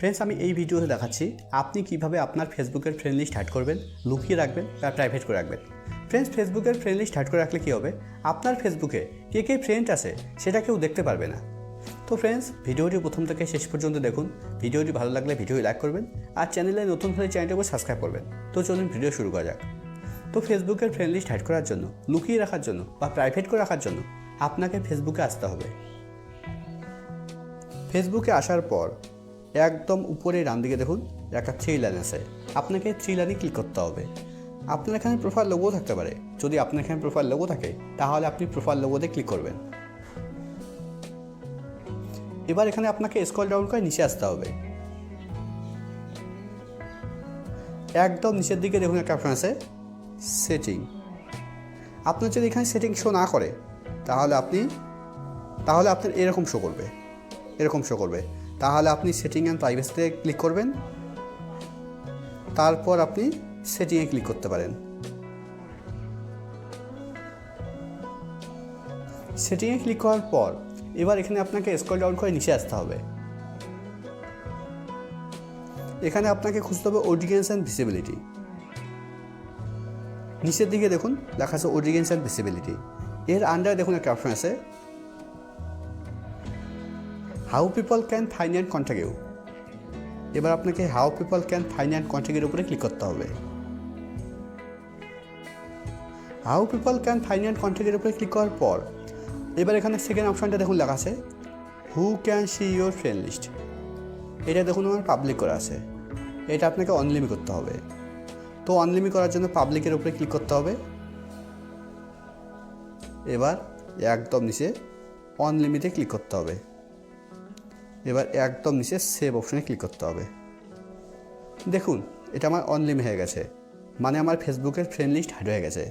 Friends আমি এই ভিডিওতে দেখাচ্ছি আপনি কীভাবে আপনার ফেসবুকের ফ্রেন্ড লিস্ট করবেন, লুকিয়ে রাখবেন বা প্রাইভেট করে রাখবেন। ফ্রেন্ডস ফেসবুকের ফ্রেন্ড লিস্ট করে রাখলে কী হবে? আপনার ফেসবুকে কে কে ফ্রেন্ড আছে সেটা কেউ দেখতে পারবে না। তো ফ্রেন্ডস ভিডিওটি প্রথম থেকে শেষ পর্যন্ত দেখুন, ভিডিওটি ভালো লাগলে ভিডিওটি লাইক করবেন আর চ্যানেলে নতুন হলে চ্যানেলটাকে সাবস্ক্রাইব করবেন। তো চলুন ভিডিও শুরু করা যাক। তো ফেসবুকের ফ্রেন্ড লিস্ট করার জন্য, লুকিয়ে রাখার জন্য বা প্রাইভেট করে রাখার জন্য আপনাকে ফেসবুকে আসতে হবে। ফেসবুকে আসার পর একদম উপরে ডান দিকে দেখুন একটা থ্রি লাইন আছে। আপনাকে থ্রি লাইনে ক্লিক করতে হবে। আপনার এখানে প্রোফাইল লোগো থাকতে পারে। যদি আপনার এখানে প্রোফাইল লোগো থাকে, তাহলে আপনি প্রোফাইল লোগোতে ক্লিক করবেন। এবার এখানে আপনাকে স্ক্রল ডাউন করে নিচে আসতে হবে। একদম নিচের দিকে দেখুন একটা অপশন আছে সেটিং আপনার যদি এখানে সেটিং শো না করে, তাহলে আপনি, তাহলে আপনার এরকম শো করবে। এরকম শো করবে। তাহলে আপনি সেটিং অ্যান্ড প্রাইভেসিতে ক্লিক করবেন। তারপর আপনি সেটিংয়ে ক্লিক করতে পারেন। সেটিংয়ে ক্লিক করার পর এবার এখানে আপনাকে স্ক্রল ডাউন করে নিচে আসতে হবে। এখানে আপনাকে খুঁজতে হবে অডিয়েন্স অ্যান্ড ভিসিবিলিটি নিচের দিকে দেখুন, লেখা আছে অডিয়েন্স অ্যান্ড ভিসিবিলিটি এর আন্ডারে দেখুন একটা অপশন আছে how people can find and contact এবার আপনাকে how people can find and কন্ট্যাক্টের উপরে ক্লিক করতে হবে। How people can find and কন্ট্যাক্টের উপরে ক্লিক করার পর, এবার এখানে সেকেন্ড অপশনটা দেখুন লেখা আছে who can see your friend list এটা দেখুন আমার পাবলিক করা আছে। এটা আপনাকে অনলিমি করতে হবে। তো অনলিমি করার জন্য পাবলিকের উপরে ক্লিক করতে হবে। এবার একদম নিচে অনলিমিটে ক্লিক করতে হবে। এবার একদম নিচে সেভ অপশনে ক্লিক করতে হবে। দেখুন, এটা আমার অনলিম হয়ে গেছে। মানে আমার ফেসবুকের ফ্রেন্ড লিস্ট হাইড হয়ে গেছে।